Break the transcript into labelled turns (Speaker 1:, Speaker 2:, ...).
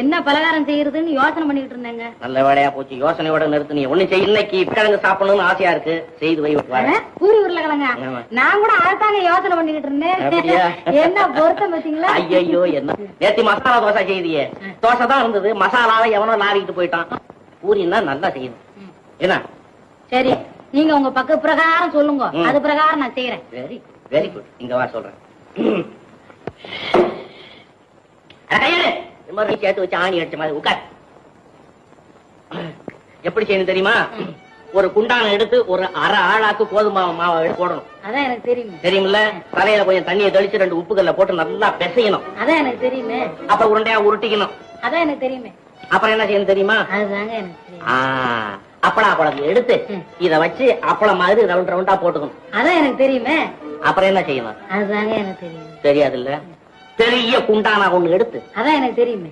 Speaker 1: என்ன பலகாரம் செய்யறதுன்னு யோசனை பண்ணிட்டு இருந்தேங்க.
Speaker 2: நல்ல வேலையா போச்சு. யோசனையோட நிறுத்து. நீ ஒண்ணு செய். இன்னைக்கு கிழங்கு சாப்பிடணும்னு ஆசையா இருக்கு. செய்து வை
Speaker 1: பூரி உருளைக்கிழங்க. நான் கூட அதுதாங்க யோசனை பண்ணிக்கிட்டு? இருந்தேன். என்ன பொருத்தம் பாத்தீங்களா
Speaker 2: ஐயோ என்ன? நேத்தி மசாலா தோசை செய்தியே. தோசை தான் இருந்தது. மசாலாவை எவனோ லாவிக்கிட்டு போயிட்டான். பூரின்னா நல்லா செய்யணும். என்ன?
Speaker 1: சரி. நீங்க உங்க பக்க பிரகாரம் சொல்லுங்க. அது பிரகாரம் நான் செய்யறேன்
Speaker 2: வெரி வெரி குட் இங்க வா சொல்றேன். மாதிரி சேர்த்து வச்சு ஆணி அடிச்ச மாதிரி உட்கார். எப்படி செய்யணும் தெரியுமா? ஒரு குண்டான எடுத்து ஒரு அரை ஆளாக்கு கோதுமை மாவை போடணும்.
Speaker 1: அதான் எனக்கு தெரியுமே.
Speaker 2: தெரியுமில்ல? தலையில கொஞ்சம் தண்ணியை தெளிச்சு ரெண்டு உப்புக்கல்ல போட்டு நல்லா பிசையணும்.
Speaker 1: அதான் எனக்கு தெரியுமே.
Speaker 2: அப்புறம் உருண்டையா உருட்டிக்கணும்.
Speaker 1: அதான் எனக்கு தெரியுமே.
Speaker 2: அப்புறம் என்ன செய்யணும் தெரியுமா? அப்பளம் அப்பளத்தை எடுத்து. இத வச்சு அப்பளம் மாதிரி ரவுண்ட் ரவுண்டா போட்டுக்கணும்.
Speaker 1: அதான் எனக்கு தெரியுமே.
Speaker 2: அப்புறம் என்ன செய்யணும்?
Speaker 1: அதுதாங்க எனக்கு தெரியும்.
Speaker 2: தெரியாது இல்ல பெரிய குண்டானா ஒண்ணு எடுத்து.
Speaker 1: அதான் எனக்கு தெரியுமே.